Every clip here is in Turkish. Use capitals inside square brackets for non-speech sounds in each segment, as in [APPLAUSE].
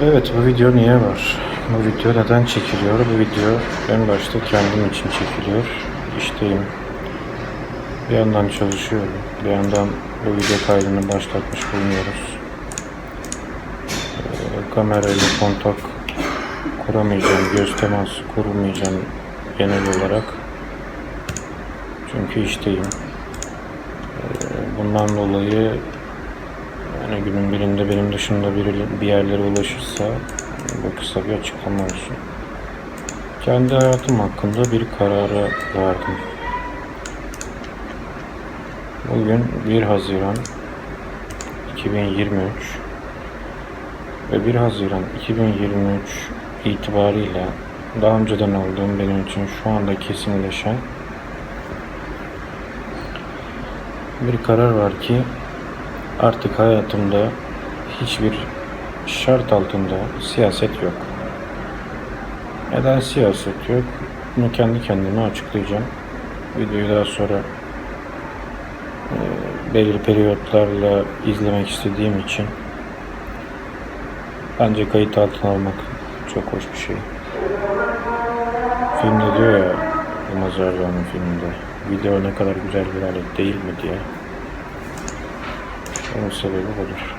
Evet bu video niye var? Bu video neden çekiliyor? Bu video en başta kendim için çekiliyor. İşteyim. Bir yandan çalışıyorum. Bir yandan bu video kaydını başlatmış bulunuyoruz. Ee, kamerayla kontak kuramayacağım, göz teması kurmayacağım genel olarak. Çünkü işteyim. Ee, bundan dolayı yani günün birinde benim dışında biri bir yerlere ulaşırsa bu kısa bir açıklama olsun. Kendi hayatım hakkında bir karara vardım. Bugün 1 Haziran 2023 ve 1 Haziran 2023 itibariyle daha önceden olduğum benim için şu anda kesinleşen bir karar var ki artık hayatımda hiçbir şart altında siyaset yok. Neden siyaset yok? Bunu kendi kendime açıklayacağım. Videoyu daha sonra e, belirli periyotlarla izlemek istediğim için bence kayıt altına almak çok hoş bir şey. Filmde diyor ya Yılmaz Erdoğan'ın filminde video ne kadar güzel bir alet değil mi diye. Onun sebebi budur.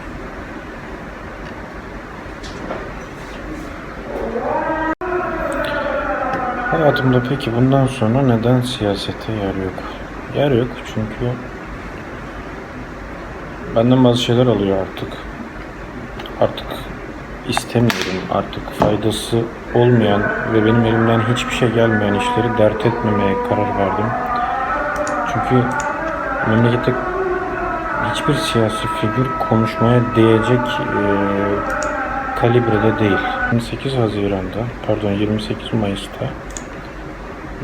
Hayatımda peki bundan sonra neden siyasete yer yok? Yer yok çünkü benden bazı şeyler alıyor artık. Artık istemiyorum. Artık faydası olmayan ve benim elimden hiçbir şey gelmeyen işleri dert etmemeye karar verdim. Çünkü memlekette hiçbir siyasi figür konuşmaya değecek e, kalibrede değil. 28 Haziran'da, pardon 28 Mayıs'ta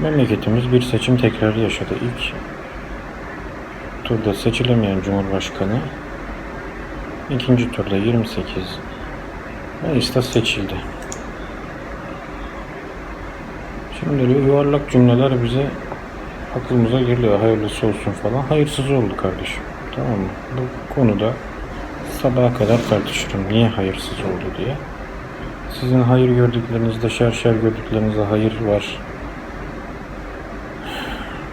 memleketimiz bir seçim tekrarı yaşadı. İlk turda seçilemeyen Cumhurbaşkanı ikinci turda 28 Mayıs'ta seçildi. Şimdi yuvarlak cümleler bize aklımıza geliyor. Hayırlısı olsun falan. Hayırsız oldu kardeşim. Tamam mı? Bu konuda sabaha kadar tartışırım. Niye hayırsız oldu diye. Sizin hayır gördüklerinizde, şer şer gördüklerinizde hayır var.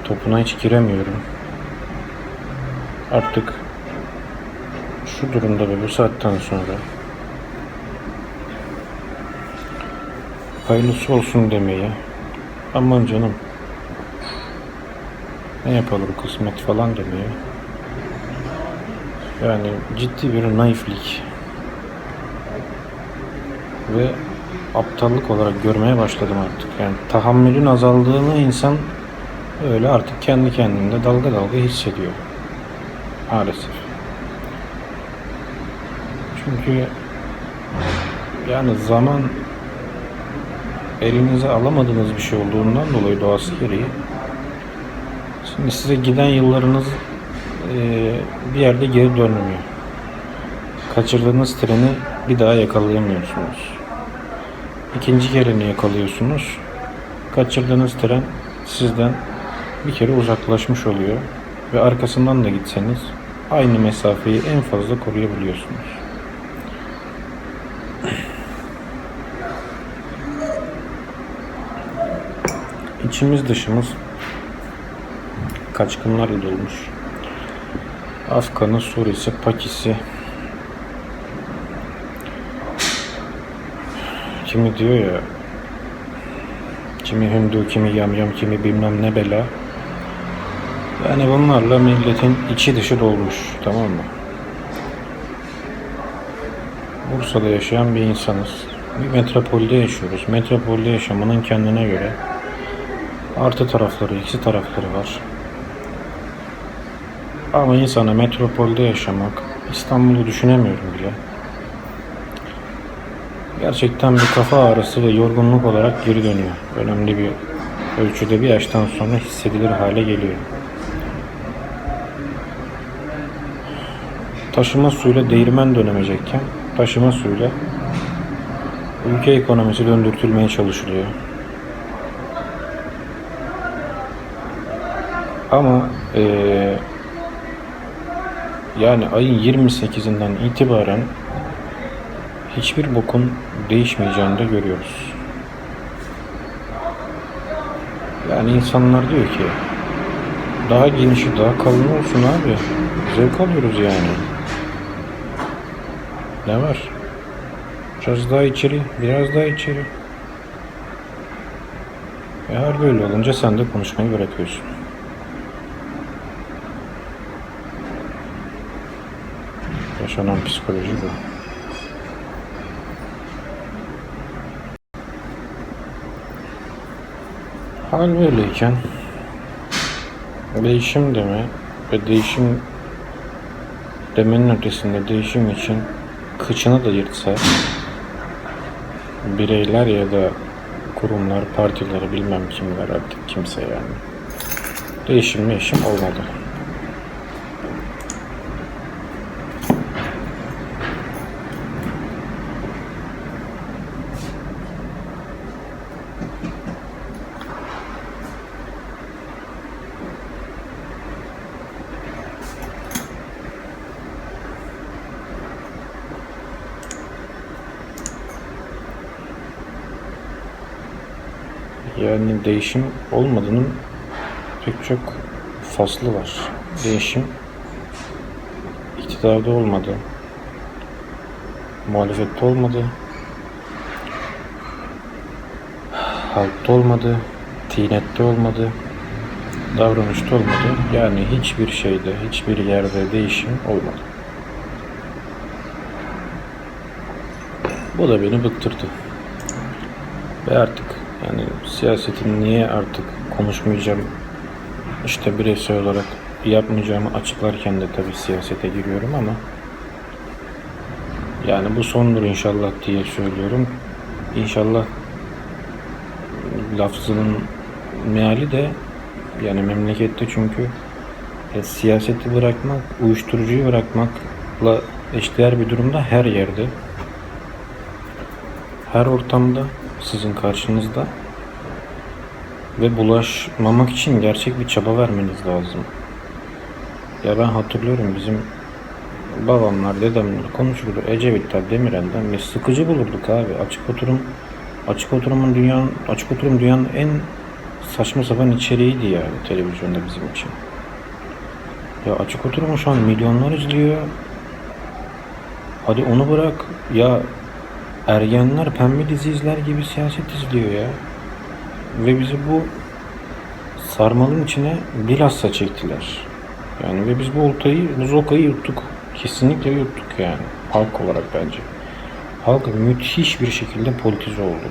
Topuna hiç giremiyorum. Artık şu durumda ve bu saatten sonra hayırlısı olsun demeye aman canım ne yapalım kısmet falan demeye yani ciddi bir naiflik ve aptallık olarak görmeye başladım artık. Yani tahammülün azaldığını insan öyle artık kendi kendinde dalga dalga hissediyor. Maalesef. Çünkü yani zaman elinize alamadığınız bir şey olduğundan dolayı doğası gereği şimdi size giden yıllarınız bir yerde geri dönmüyor. Kaçırdığınız treni bir daha yakalayamıyorsunuz. İkinci kereni yakalıyorsunuz. Kaçırdığınız tren sizden bir kere uzaklaşmış oluyor ve arkasından da gitseniz aynı mesafeyi en fazla koruyabiliyorsunuz. İçimiz dışımız kaçkınlarla dolmuş. Afgan'ı, Suriye'si, Pakis'i, kimi diyor ya, kimi Hindu, kimi yamyam, kimi bilmem ne bela. Yani bunlarla milletin içi dışı dolmuş, tamam mı? Bursa'da yaşayan bir insanız. Bir metropolde yaşıyoruz. Metropolde yaşamanın kendine göre artı tarafları, eksi tarafları var. Ama insana metropolde yaşamak, İstanbul'u düşünemiyorum bile. Gerçekten bir kafa ağrısı ve yorgunluk olarak geri dönüyor. Önemli bir ölçüde bir yaştan sonra hissedilir hale geliyor. Taşıma suyla değirmen dönemeyecekken taşıma suyla ülke ekonomisi döndürtülmeye çalışılıyor. Ama eee yani ayın 28'inden itibaren hiçbir bokun değişmeyeceğini de görüyoruz. Yani insanlar diyor ki daha genişi daha kalın olsun abi. Zevk alıyoruz yani. Ne var? Biraz daha içeri, biraz daha içeri. Eğer böyle olunca sen de konuşmayı bırakıyorsun. Yaşanan psikoloji bu. Hal böyleyken değişim deme ve değişim demenin ötesinde değişim için kıçını da yırtsa bireyler ya da kurumlar, partileri bilmem kimler artık kimse yani. Değişim değişim olmalı. Yani değişim olmadığının pek çok faslı var. Değişim iktidarda olmadı. Muhalefette olmadı. Halkta olmadı. Tinette olmadı. Davranışta olmadı. Yani hiçbir şeyde, hiçbir yerde değişim olmadı. Bu da beni bıktırdı. Ve artık yani siyasetin niye artık konuşmayacağım işte bireysel olarak yapmayacağımı açıklarken de tabii siyasete giriyorum ama yani bu sondur inşallah diye söylüyorum. İnşallah lafzının meali de yani memlekette çünkü e, siyaseti bırakmak, uyuşturucuyu bırakmakla eşdeğer bir durumda her yerde her ortamda sizin karşınızda ve bulaşmamak için gerçek bir çaba vermeniz lazım. Ya ben hatırlıyorum bizim babamlar, dedemler konuşurdu. Ecevitler, Demirel'den biz sıkıcı bulurduk abi. Açık oturum açık oturumun dünyanın açık oturum dünyanın en saçma sapan içeriğiydi yani televizyonda bizim için. Ya açık oturumu şu an milyonlar izliyor. Hadi onu bırak. Ya ergenler pembe dizi izler gibi siyaset izliyor ya. Ve bizi bu sarmalın içine bilhassa çektiler. Yani ve biz bu oltayı, bu zokayı yuttuk. Kesinlikle yuttuk yani. Halk olarak bence. Halk müthiş bir şekilde politize oldu.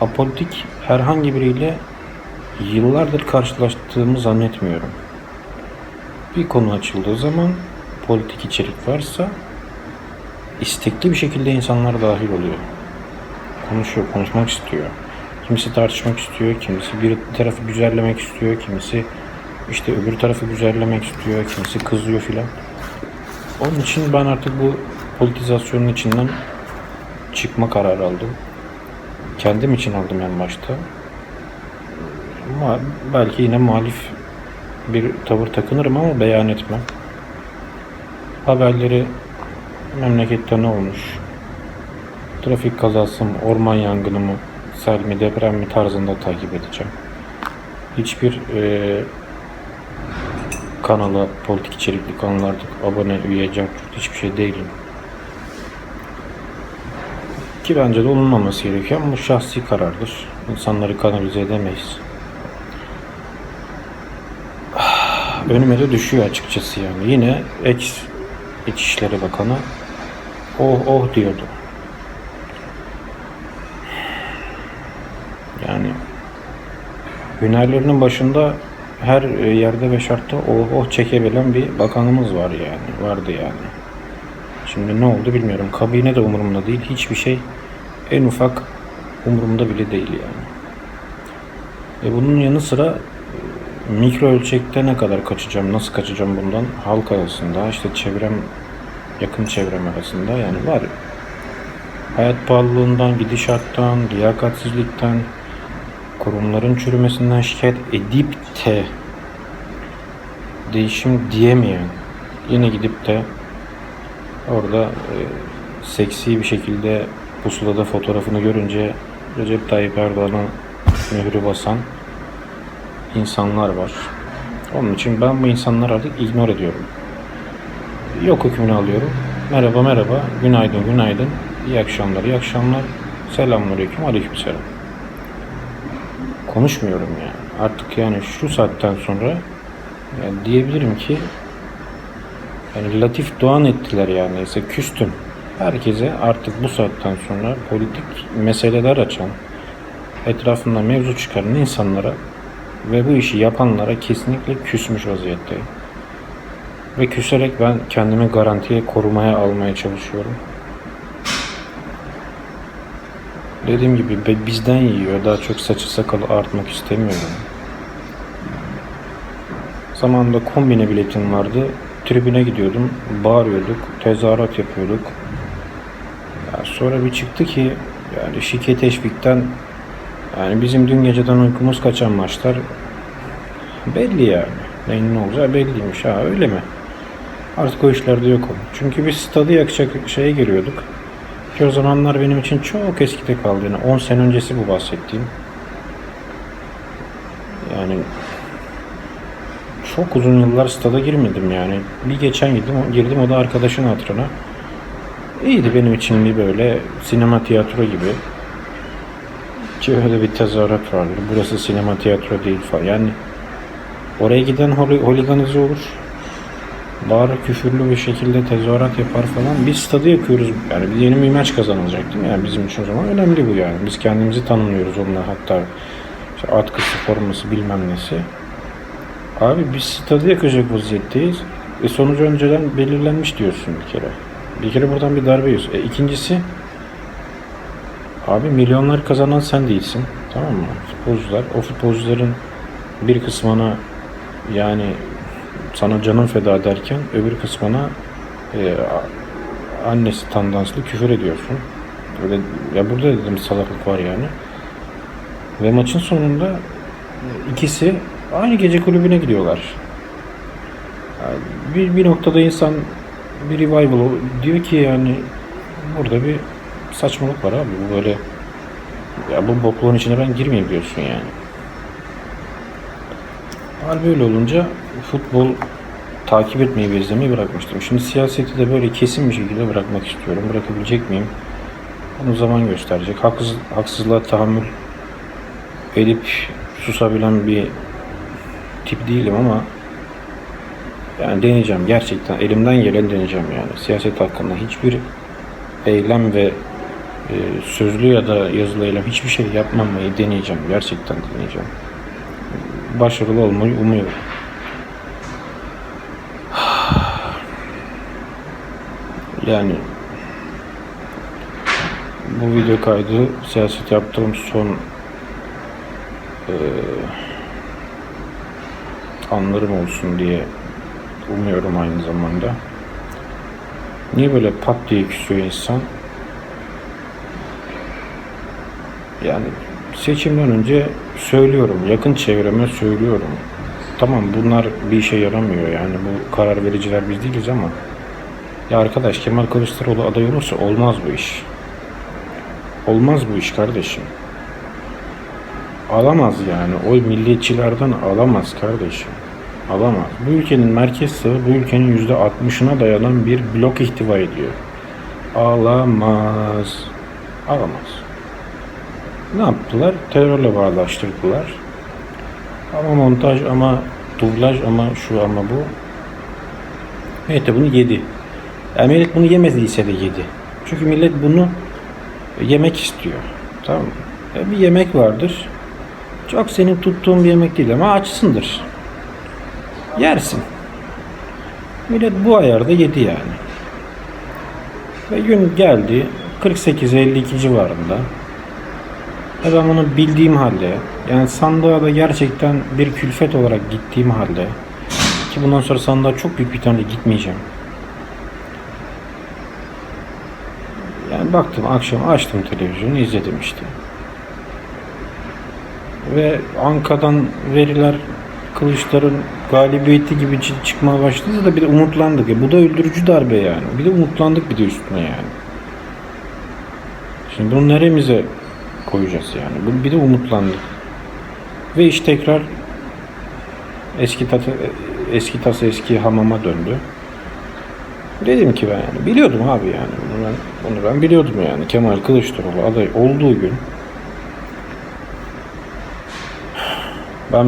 Apolitik herhangi biriyle yıllardır karşılaştığımı zannetmiyorum. Bir konu açıldığı zaman politik içerik varsa istekli bir şekilde insanlar dahil oluyor. Konuşuyor, konuşmak istiyor. Kimisi tartışmak istiyor, kimisi bir tarafı güzellemek istiyor, kimisi işte öbür tarafı güzellemek istiyor, kimisi kızıyor filan. Onun için ben artık bu politizasyonun içinden çıkma kararı aldım. Kendim için aldım en başta. Ama belki yine muhalif bir tavır takınırım ama beyan etmem. Haberleri memlekette ne olmuş? Trafik kazası mı, orman yangını mı, sel mi, deprem mi tarzında takip edeceğim. Hiçbir e, kanala, politik içerikli kanallarda abone, üye, cart, hiçbir şey değilim. Ki bence de olunmaması gerekiyor ama bu şahsi karardır. İnsanları kanalize edemeyiz. Önüme de düşüyor açıkçası yani. Yine ex İçişleri Bakanı oh oh diyordu. Yani hünerlerinin başında her yerde ve şartta oh oh çekebilen bir bakanımız var yani. Vardı yani. Şimdi ne oldu bilmiyorum. Kabine de umurumda değil. Hiçbir şey en ufak umurumda bile değil yani. E bunun yanı sıra mikro ölçekte ne kadar kaçacağım, nasıl kaçacağım bundan halk arasında, işte çevrem, yakın çevrem arasında yani var. Hayat pahalılığından, gidişattan, liyakatsizlikten, kurumların çürümesinden şikayet edip de değişim diyemeyen, yine gidip de orada e, seksi bir şekilde pusulada fotoğrafını görünce Recep Tayyip Erdoğan'a mührü basan insanlar var. Onun için ben bu insanları artık ignore ediyorum. Yok hükmünü alıyorum. Merhaba merhaba, günaydın günaydın, iyi akşamlar iyi akşamlar, selamünaleyküm aleykümselam. Konuşmuyorum yani. Artık yani şu saatten sonra yani diyebilirim ki yani Latif Doğan ettiler yani. Neyse küstüm. Herkese artık bu saatten sonra politik meseleler açan, etrafında mevzu çıkaran insanlara ve bu işi yapanlara kesinlikle küsmüş vaziyetteyim. Ve küserek ben kendimi garantiye korumaya almaya çalışıyorum. Dediğim gibi bizden yiyor. Daha çok saçı sakalı artmak istemiyorum. Zamanında kombine biletim vardı. Tribüne gidiyordum. Bağırıyorduk. Tezahürat yapıyorduk. Ya sonra bir çıktı ki yani şike teşvikten yani bizim dün geceden uykumuz kaçan maçlar belli yani. Neyin ne olacağı belliymiş. Ha öyle mi? Artık o işlerde yok o. Çünkü biz stadı yakacak şeye giriyorduk. Ki o zamanlar benim için çok eskide kaldı. Yani 10 sene öncesi bu bahsettiğim. Yani çok uzun yıllar stada girmedim yani. Bir geçen girdim, girdim o da arkadaşın hatırına. İyiydi benim için bir böyle sinema tiyatro gibi. Ki öyle bir tezahürat vardır. Burası sinema tiyatro değil falan. Yani oraya giden holi, holiganize olur. Bağırır küfürlü bir şekilde tezahürat yapar falan. Biz stadı yakıyoruz. Yani bir yeni bir maç kazanılacak değil mi? Yani bizim için o zaman önemli bu yani. Biz kendimizi tanımlıyoruz onunla hatta işte atkısı, forması bilmem nesi. Abi biz stadı yakacak vaziyetteyiz. E sonucu önceden belirlenmiş diyorsun bir kere. Bir kere buradan bir darbe yiyorsun. E ikincisi abi milyonlar kazanan sen değilsin. Tamam mı? Futbolcular. O futbolcuların bir kısmına yani sana canın feda ederken öbür kısmına e, annesi tandanslı küfür ediyorsun. Öyle, ya burada dedim salaklık var yani. Ve maçın sonunda e, ikisi aynı gece kulübüne gidiyorlar. Yani bir, bir noktada insan bir revival diyor ki yani burada bir saçmalık var abi. Bu böyle ya bu bokluğun içine ben girmeyeyim diyorsun yani. Hal böyle olunca futbol takip etmeyi ve izlemeyi bırakmıştım. Şimdi siyaseti de böyle kesin bir şekilde bırakmak istiyorum. Bırakabilecek miyim? Onu zaman gösterecek. Haksız, haksızlığa tahammül edip susabilen bir tip değilim ama yani deneyeceğim. Gerçekten elimden gelen deneyeceğim yani. Siyaset hakkında hiçbir eylem ve e, sözlü ya da yazılı eylem hiçbir şey yapmamayı deneyeceğim. Gerçekten deneyeceğim başarılı olmayı umuyorum. Yani bu video kaydı siyaset yaptığım son eee, anlarım olsun diye umuyorum aynı zamanda. Niye böyle pat diye küsüyor insan? Yani seçimden önce söylüyorum, yakın çevreme söylüyorum. Tamam bunlar bir işe yaramıyor yani bu karar vericiler biz değiliz ama ya arkadaş Kemal Kılıçdaroğlu aday olursa olmaz bu iş. Olmaz bu iş kardeşim. Alamaz yani. O milliyetçilerden alamaz kardeşim. Alamaz. Bu ülkenin merkez sağı bu ülkenin yüzde 60'ına dayanan bir blok ihtiva ediyor. Alamaz. Alamaz. Ne yaptılar? Terörle bağdaştırdılar. Ama montaj ama dublaj ama şu ama bu. Evet bunu yedi. Yani millet bunu yemediyse de yedi. Çünkü millet bunu yemek istiyor. Tamam mı? E, bir yemek vardır. Çok senin tuttuğun bir yemek değil ama açsındır. Yersin. Millet bu ayarda yedi yani. Ve gün geldi 48-52 civarında. Ve ben bunu bildiğim halde yani sandığa da gerçekten bir külfet olarak gittiğim halde ki bundan sonra sandığa çok büyük bir tane gitmeyeceğim. Yani baktım akşam açtım televizyonu izledim işte. Ve Anka'dan veriler Kılıçların galibiyeti gibi çı- çıkmaya başladı da bir de umutlandık. Ya bu da öldürücü darbe yani. Bir de umutlandık bir de üstüne yani. Şimdi bunu neremize koyacağız yani? Bu bir de umutlandık. Ve iş tekrar eski tatı eski tası eski hamama döndü. Dedim ki ben yani biliyordum abi yani bunu ben, bunu ben biliyordum yani Kemal Kılıçdaroğlu aday olduğu gün ben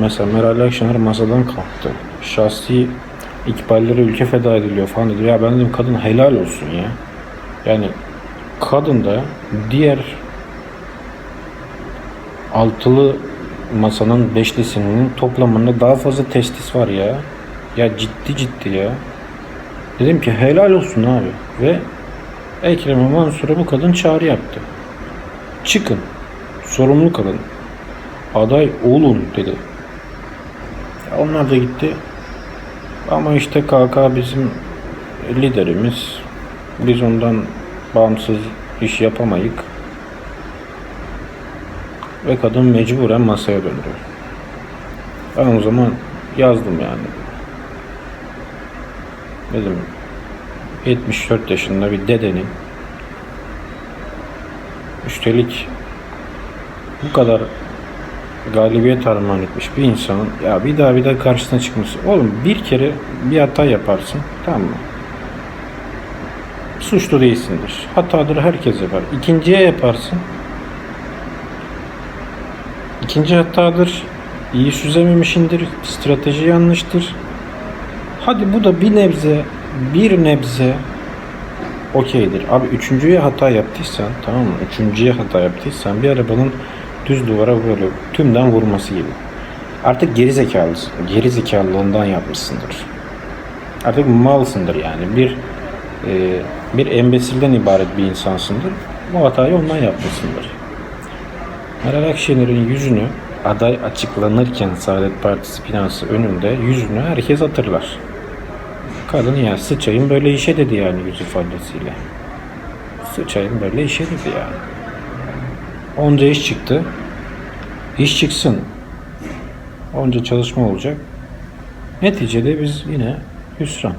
mesela Meral Akşener masadan kalktı. Şahsi ikballere ülke feda ediliyor falan dedi. Ya ben dedim kadın helal olsun ya. Yani kadın da diğer altılı masanın beşlisinin toplamında daha fazla testis var ya. Ya ciddi ciddi ya. Dedim ki helal olsun abi. Ve Ekrem Mansur'a bu kadın çağrı yaptı. Çıkın. Sorumluluk alın. Aday olun dedi. Onlar da gitti. Ama işte KK bizim liderimiz. Biz ondan bağımsız iş yapamayık. Ve kadın mecburen masaya döndü. Ben o zaman yazdım yani. Dedim 74 yaşında bir dedenin üstelik bu kadar galibiyet armağan etmiş bir insanın ya bir daha bir daha karşısına çıkması. Oğlum bir kere bir hata yaparsın tamam mı? Suçlu değilsindir. Hatadır herkes yapar. İkinciye yaparsın. İkinci hatadır. İyi süzememişindir. Strateji yanlıştır. Hadi bu da bir nebze bir nebze okeydir. Abi üçüncüye hata yaptıysan tamam mı? Üçüncüye hata yaptıysan bir arabanın düz duvara böyle tümden vurması gibi. Artık geri zekalısın. Geri zekalılığından yapmışsındır. Artık malsındır yani. Bir e, bir embesilden ibaret bir insansındır. Bu hatayı ondan yapmışsındır. Meral Akşener'in yüzünü aday açıklanırken Saadet Partisi binası önünde yüzünü herkes hatırlar. Kadın ya sıçayım böyle işe dedi yani yüz ifadesiyle. Sıçayım böyle işe dedi yani. Onca iş çıktı. İş çıksın. Onca çalışma olacak. Neticede biz yine hüsran.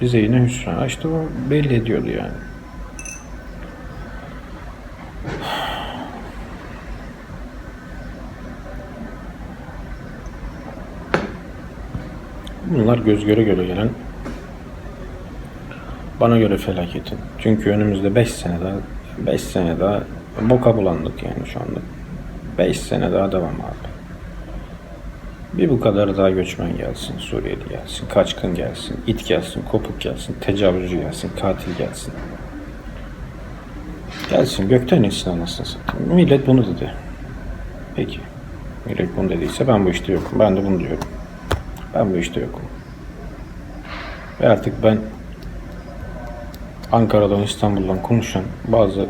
Bize yine hüsran. İşte o belli ediyordu yani. [SIGHS] Bunlar göz göre göre gelen bana göre felaketin. Çünkü önümüzde 5 sene daha 5 sene daha boka bulandık yani şu anda. 5 sene daha devam abi. Bir bu kadar daha göçmen gelsin, Suriyeli gelsin, kaçkın gelsin, it gelsin, kopuk gelsin, tecavüzcü gelsin, katil gelsin. Gelsin gökten insin anasını satayım. Millet bunu dedi. Peki. Millet bunu dediyse ben bu işte yokum. Ben de bunu diyorum. Ben bu işte yokum. Ve artık ben Ankara'dan İstanbul'dan konuşan bazı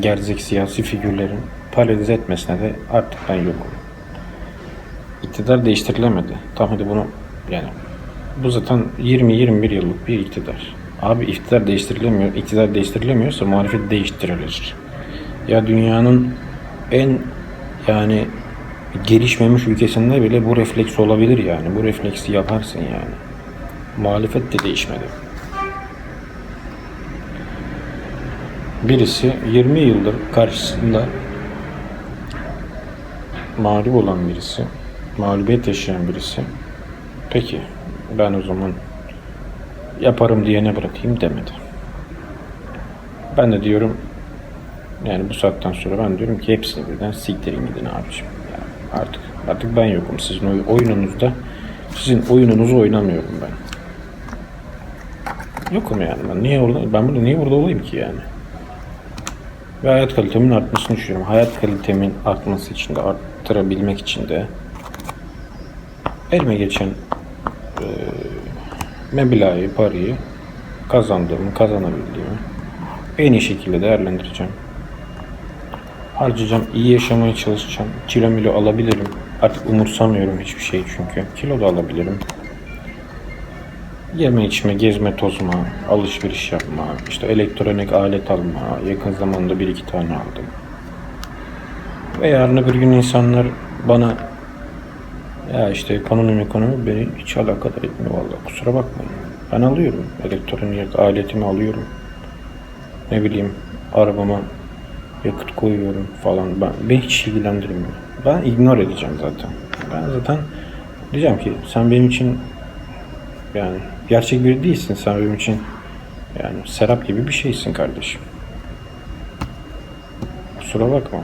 gerzek siyasi figürlerin paralize etmesine de artık ben yokum. İktidar değiştirilemedi. Tamam hadi bunu yani bu zaten 20-21 yıllık bir iktidar. Abi iktidar değiştirilemiyor. İktidar değiştirilemiyorsa muhalefet değiştirilir. Ya dünyanın en yani gelişmemiş ülkesinde bile bu refleks olabilir yani. Bu refleksi yaparsın yani. Muhalefet de değişmedi. Birisi 20 yıldır karşısında mağlup olan birisi, mağlubiyet yaşayan birisi. Peki ben o zaman yaparım diyene bırakayım demedi. Ben de diyorum yani bu saatten sonra ben diyorum ki hepsini birden siktirin gidin abiciğim. Yani artık artık ben yokum sizin oy- oyununuzda. Sizin oyununuzu oynamıyorum ben. Yokum yani ben. Niye orada ben burada niye burada olayım ki yani? Ve hayat kalitemin artmasını düşünüyorum. Hayat kalitemin artması için de arttırabilmek için de elime geçen e, meblağı, parayı kazandığımı, kazanabildiğimi en iyi şekilde değerlendireceğim. Harcayacağım, iyi yaşamaya çalışacağım. Kilo milo alabilirim. Artık umursamıyorum hiçbir şey çünkü. Kilo da alabilirim. Yeme içme, gezme, tozma, alışveriş yapma, işte elektronik alet alma, yakın zamanda bir iki tane aldım. Ve yarın öbür gün insanlar bana ya işte ekonomi ekonomi beni hiç alakadar etmiyor vallahi kusura bakmayın. Ben alıyorum elektronik aletimi alıyorum. Ne bileyim arabama yakıt koyuyorum falan. Ben, beni hiç ilgilendirmiyor. Ben ignore edeceğim zaten. Ben zaten diyeceğim ki sen benim için yani gerçek biri değilsin. Sen benim için yani Serap gibi bir şeysin kardeşim. Kusura bakma.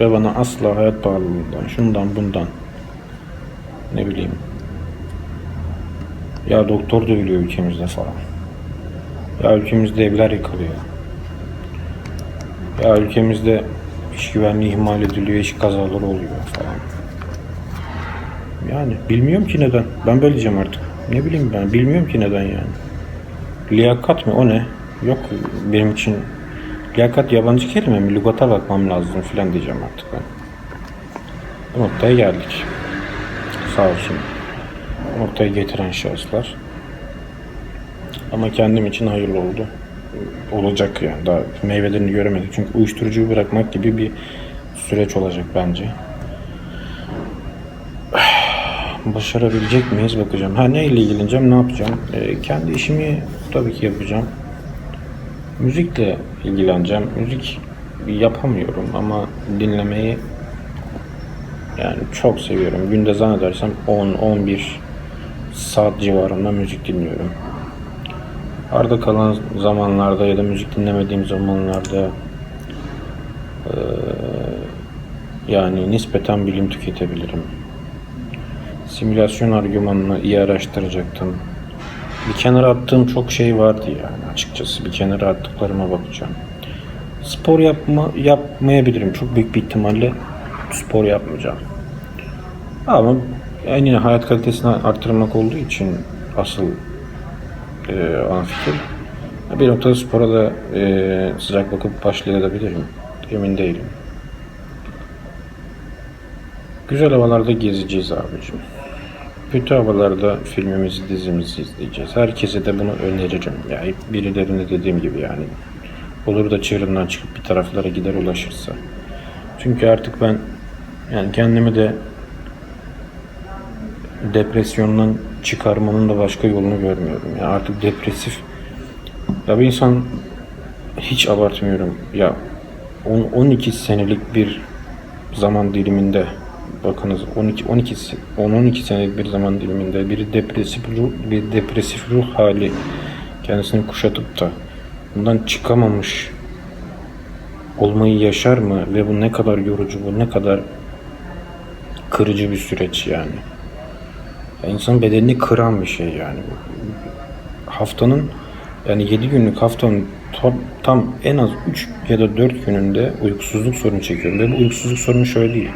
Ve bana asla hayat pahalılığından, şundan bundan ne bileyim ya doktor da ölüyor ülkemizde falan. Ya ülkemizde evler yıkılıyor. Ya ülkemizde iş güvenliği ihmal ediliyor, iş kazaları oluyor falan. Yani bilmiyorum ki neden. Ben böyle diyeceğim artık. Ne bileyim ben. Bilmiyorum ki neden yani. Liyakat mı? O ne? Yok benim için liyakat yabancı kelime mi? Lügata bakmam lazım filan diyeceğim artık ben. Bu noktaya geldik. Sağ olsun. Bu noktaya getiren şahıslar. Ama kendim için hayırlı oldu. Olacak yani. Daha meyvelerini göremedik. Çünkü uyuşturucuyu bırakmak gibi bir süreç olacak bence. Başarabilecek miyiz bakacağım. Ha neyle ilgileneceğim, ne yapacağım? Ee, kendi işimi tabii ki yapacağım. Müzikle ilgileneceğim. Müzik yapamıyorum ama dinlemeyi yani çok seviyorum. Günde zannedersem 10-11 saat civarında müzik dinliyorum. Arda kalan zamanlarda ya da müzik dinlemediğim zamanlarda eee, yani nispeten bilim tüketebilirim. Simülasyon argümanını iyi araştıracaktım. Bir kenara attığım çok şey vardı yani açıkçası. Bir kenara attıklarıma bakacağım. Spor yapma yapmayabilirim. Çok büyük bir ihtimalle spor yapmayacağım. Ama yani yine hayat kalitesini arttırmak olduğu için asıl e, ana fikir. Bir noktada spora da e, sıcak bakıp başlayabilirim. Emin değilim. Güzel havalarda gezeceğiz abicim. Kötü havalarda filmimizi, dizimizi izleyeceğiz. Herkese de bunu öneririm. Yani birilerine dediğim gibi yani. Olur da çığırından çıkıp bir taraflara gider ulaşırsa. Çünkü artık ben yani kendimi de depresyondan çıkarmanın da başka yolunu görmüyorum. Yani artık depresif ya bir insan hiç abartmıyorum. Ya 10 12 senelik bir zaman diliminde bakınız 12 12 10 12 senelik bir zaman diliminde bir depresif ruh bir depresif ruh hali kendisini kuşatıp da bundan çıkamamış olmayı yaşar mı ve bu ne kadar yorucu bu ne kadar kırıcı bir süreç yani. Ya insan bedenini kıran bir şey yani. Haftanın yani 7 günlük haftanın tam, tam en az 3 ya da 4 gününde uykusuzluk sorunu çekiyorum. Ve bu uykusuzluk sorunu şöyle değil.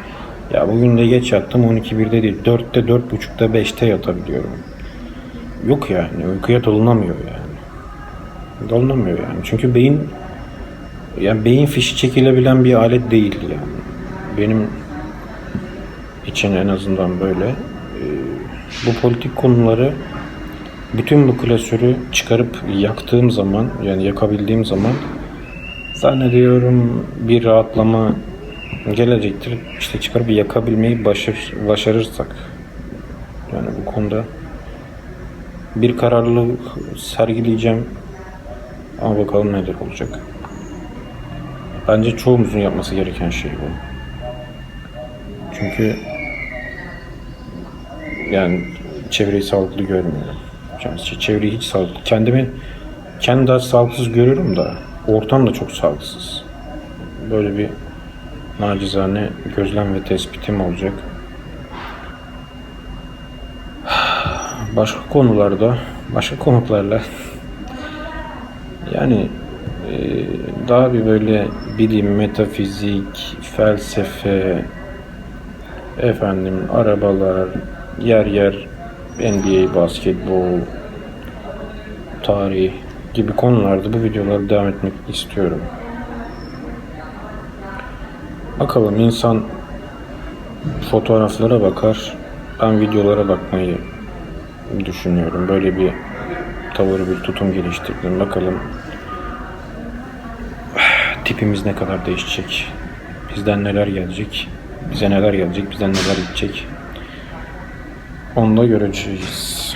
Ya bugün de geç yattım 12.1'de değil. 4'te 4.30'da 5'te yatabiliyorum. Yok yani uykuya dolunamıyor yani. Dolunamıyor yani. Çünkü beyin yani beyin fişi çekilebilen bir alet değil yani. Benim için en azından böyle. Ee, bu politik konuları bütün bu klasörü çıkarıp yaktığım zaman yani yakabildiğim zaman zannediyorum bir rahatlama gelecektir. İşte çıkarıp yakabilmeyi başar, başarırsak yani bu konuda bir kararlılık sergileyeceğim ama bakalım neler olacak. Bence çoğumuzun yapması gereken şey bu. Çünkü yani çevreyi sağlıklı görmüyorum. Çevreyi hiç sağlıklı. Kendimi kendi daha sağlıksız görüyorum da ortam da çok sağlıksız. Böyle bir nacizane gözlem ve tespitim olacak. Başka konularda, başka konuklarla yani e, daha bir böyle bilim, metafizik, felsefe, efendim arabalar, yer yer NBA, basketbol, tarih gibi konularda bu videoları devam etmek istiyorum. Bakalım insan fotoğraflara bakar, ben videolara bakmayı düşünüyorum. Böyle bir tavır, bir tutum geliştirdim. Bakalım tipimiz ne kadar değişecek, bizden neler gelecek, bize neler gelecek, bizden neler gidecek. Onu da göreceğiz.